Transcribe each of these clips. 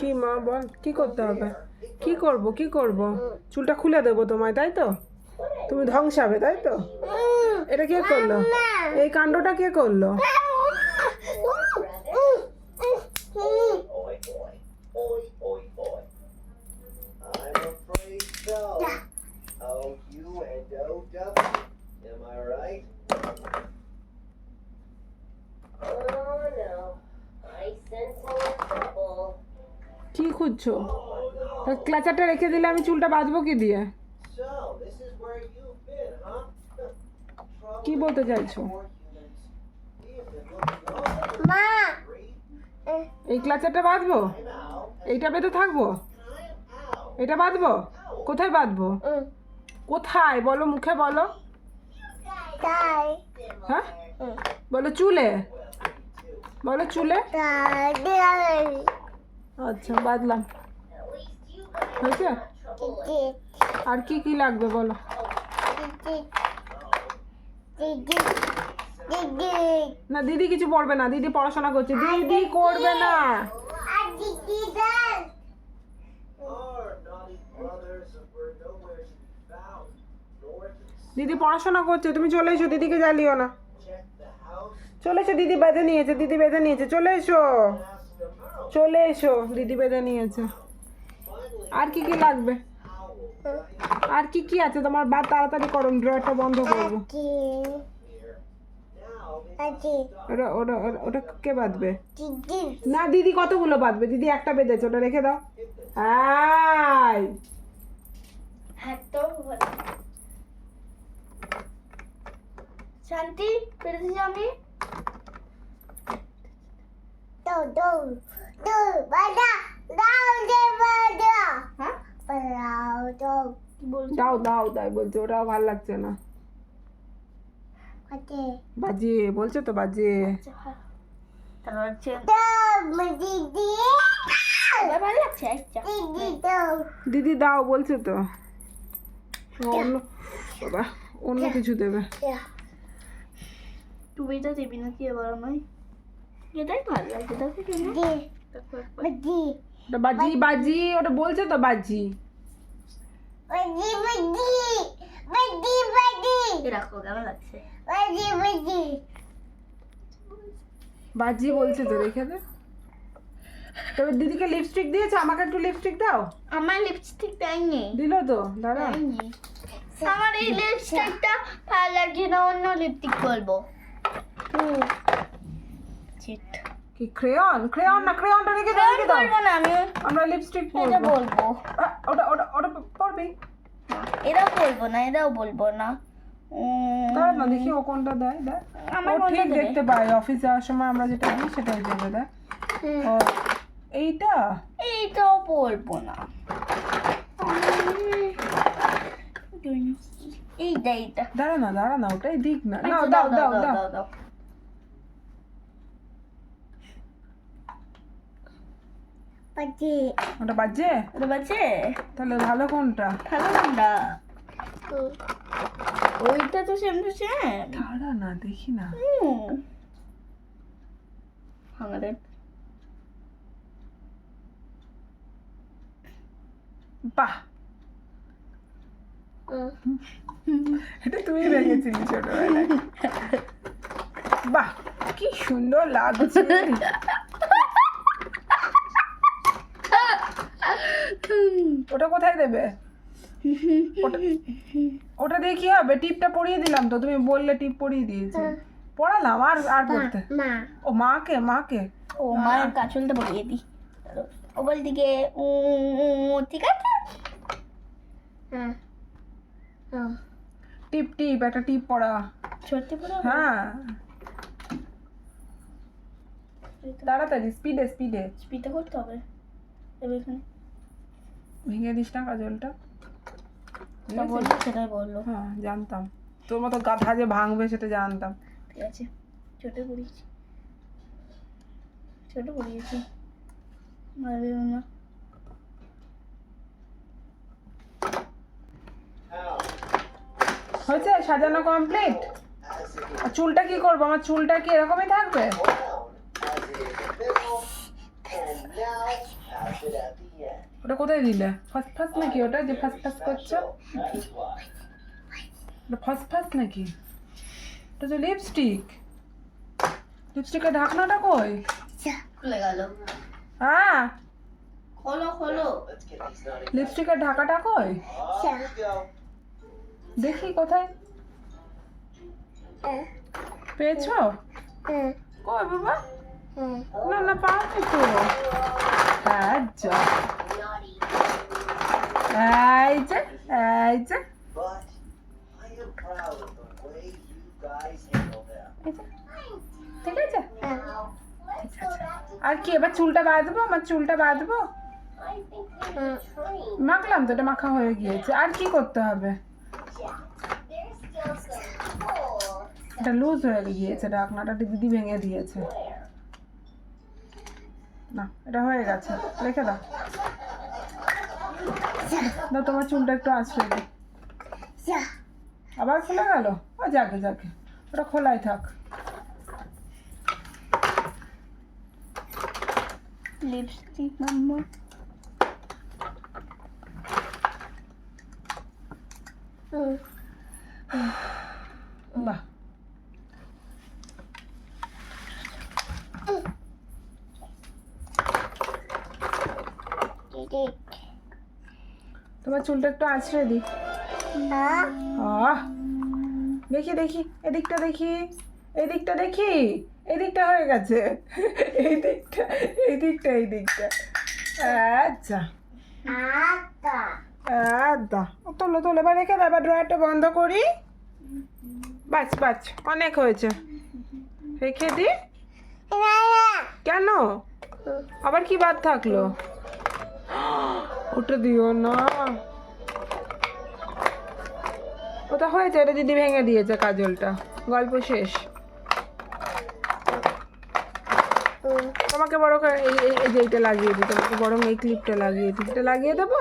কি মা বল কি করতে হবে? কি করব কি করব? চুলটা খুলে দেবো তোমায় তাই তো? তুমি ধ্বংসাবে তাই তো? এটা কে করল? এই কাণ্ডটা কে করল? কি খুঁজছো? ক্লাচারটা রেখে দিলে আমি চুলটা বাঁধবো কি দিয়ে? কি বলতে চাইছো? মা! এই ক্লাচারটা বাঁধবো? এইটা বেঁধে থাকব? এটা বাঁধবো? কোথায় বাঁধবো? কোথায়? বলো মুখে বলো। তাই। হ্যাঁ? বলো চুলে। বলো চুলে। আচ্ছা বাঁধলাম হয়েছে? আর কি কি লাগবে বলো? না, দিদি কিছু পড়বে না, দিদি পড়াশোনা করছে। দিদি করবে না। দিদি পড়াশোনা করছে, তুমি চলে এসো, দিদিকে জ্বালিও না। চলে এসো, দিদি বেঁধে নিয়েছে, দিদি বেঁধে নিয়েছে, চলে এসো. চলে এসো, দিদি বেঁধে নিয়েছে। আর কি কি লাগবে? আর কি কি আছে? তোমার বা তাড়াতাড়ি করো ড্রয়ারটা বন্ধ করব। ওটা ওটা কে বাঁধবে? না, দিদি কতগুলো বাঁধবে? দিদি একটা বেঁধেছে, ওটা রেখে দাও। আই শান্তি পেরেছি আমি? হ্যাঁ? কি বলছো দাও দাও তাই বলছে ওটাও ভালো লাগছে না। বাজিয়ে বলছে তো বাজিয়ে তারপর হচ্ছে ভালো লাগছে আচ্ছা। দিদি দাও বলছে তো। অন্য বাবা অন্য কিছু দেবে। তুমি তো দিবি না কি এবার আমায়? এটাই ভালো লাগছে দেখো বাজি বাজি। ওটা বলছে তো বাজি। এ রাখো কেমন লাগছে? বাজি বলছে তো রেখে দে তবে দিদিকে লিপস্টিক দিয়েছে আমাকে একটু লিপস্টিক দাও। আমার লিপস্টিক দেয়নি। দিল তো দাঁড়া। আমার এই লিপস্টিকটা ভালো লাগছে না অন্য লিপস্টিক বলব। চিট। কি ক্রেয়ন ক্রেয়ন না ক্রেয়নটা রেখে দাও রেখে দাও। না আমি। আমরা লিপস্টিক এটা পরবো। বলব। ওটা ওটা ওটা পরবি। বলব না এটাও বলব না। দাঁড়া না দেখি ও কোনটা দেয় আমার ঠিক দেখতে অফিস যাওয়ার সময় আমরা যেটা দিই সেটাই দেবে এইটা? এইটাও বলব না। এইটা এইটা। দাঁড়া না দাঁড়া না ওটাই দিক না। আচ্ছা, দাও। দাও দাও। দাও ওটা বাজে? ওটা বাজে? তাহলে ভালো কোনটা? ভালো কোনটা? ওইটা তো সেম টু সেম দাঁড়া না দেখি না। আমাদের বাহ। এটা তুমি রেখেছিলি ছোটবেলায়। বাহ কি সুন্দর লাগছে। ওটা কোথায় দেবে? ওটা ওটা দিয়ে কি হবে? টিপটা পরিয়ে দিলাম তো তুমি বললে টিপ পরিয়ে দিয়েছি। পড়ালাম আর আর পড়তে। ও মাকে মাকে। ও মায়ের কাছলটা বলিয়ে দিই ও বল দিকে উ উ, উ, ঠিক আছে? টিপ টিপ একটা টিপ পড়া। সত্যি পুরো হ্যাঁ। তাড়াতাড়ি স্পিডে স্পিডে স্পিডটা করতে হবে। এবার এখানে। ভেঙে দিস না কাজলটা বলল সেটাই বলল হ্যাঁ জানতাম তোর মতো গাধা যে ভাঙবে সেটা জানতাম ঠিক আছে ছোট করিয়েছি ছোট করিয়েছি মারবে না হয়েছে সাজানো কমপ্লিট চুলটা কি করব আমার চুলটা কি এরকমই থাকবে ওটা কোথায় দিলে? ফার্স্ট ফার্স্ট নাকি ওটা যে ফার্স্ট ফার্স্ট করছ? ওটা ফার্স্ট ফার্স্ট নাকি? ওটা যে লিপস্টিক লিপস্টিকের ঢাকনাটা কই? খুলে গেল। হ্যাঁ। খোলো খোলো. লিপস্টিকের ঢাকাটা কই? দেখি কোথায়। পেয়েছ? কই বাবা? না না পাওনি তো। চুলটা বাঁধবো আমার চুলটা বাঁধবো? মাখলাম তো এটা মাখা হয়ে গিয়েছে। আর কি করতে হবে? এটা লুজ হয়ে গিয়েছে ঢাকনাটা দিদি ভেঙে দিয়েছে। না এটা হয়ে গেছে। রেখে দাও। দাও তোমার চুলটা একটু আসবে দিই। আবার খুলে গেল? ও যাকে যাকে। ওটা খোলাই থাক। লিপস্টিক মাম্মা বাহ তোমার চুলটা একটু আছড়ে আহ দেখি দেখি এদিকটা দেখি। এদিকটা দেখি এদিকটা হয়ে গেছে। এই দিকটা এই দিকটা এই দিকটা আচ্ছা আদা। তোলো তোলো এবার রেখে দাও এবার ড্রয়ারটা বন্ধ করি। বাস বাস অনেক হয়েছে। রেখে দি। কেন? আবার কি বাদ থাকল? ওটা দিও না। ওটা হয়েছে এটা দিদি ভেঙে দিয়েছে কাজলটা। গল্প শেষ। তোমাকে বড় করে এই যে এইটা লাগিয়ে দিই তোমাকে বরং এই ক্লিপটা লাগিয়ে দিই। এটা লাগিয়ে দেবো?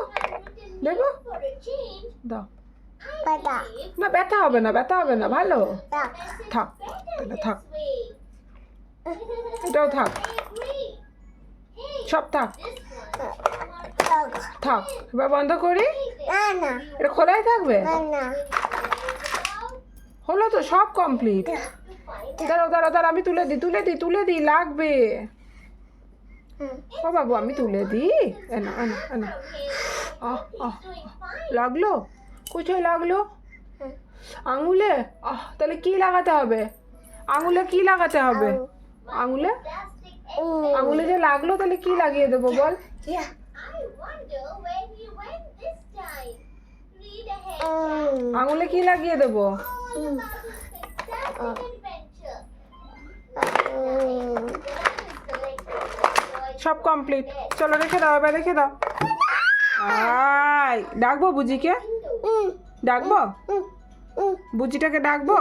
দেবো? দাও। না ব্যথা হবে না ব্যথা হবে না ভালো। থাক এটা থাক। এটাও থাক। সব থাক। থাক এবার বন্ধ করি? এটা খোলাই থাকবে? হলো তো সব কমপ্লিট দাঁড়াও দাঁড়াও দাঁড়াও আমি তুলে দিই তুলে দিই তুলে দিই লাগবে। ও বাবু আমি তুলে দিই। এনা এনা এনা আহ আহ লাগল? কোথায় লাগল? আঙুলে? আহ তাহলে কি লাগাতে হবে? আঙুলে কি লাগাতে হবে? আঙুলে? ও আঙুলে যে লাগল তাহলে কি লাগিয়ে দেবো বল? আঙুলে কি লাগিয়ে দেবো? সব কমপ্লিট চলো রেখে দাও এবার রেখে দাও। আয় ডাকবো বুজিকে ডাকবো? বুজিটাকে ডাকবো?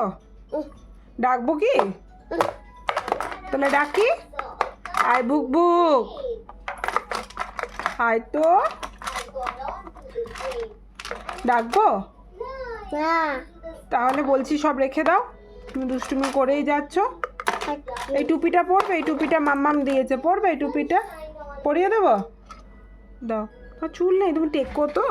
ডাকবো কি? তাহলে ডাকি? আয় বুক বুক। আয় তো। ডাকবো? তাহলে বলছি সব রেখে দাও। তুমি দুষ্টুমি করেই যাচ্ছ। এই টুপিটা পরবে? এই টুপিটা মাম্মাম দিয়েছে, পরবে এই টুপিটা? পরিয়ে দেবো? দাও। চুল নেই, তুমি টেক তো?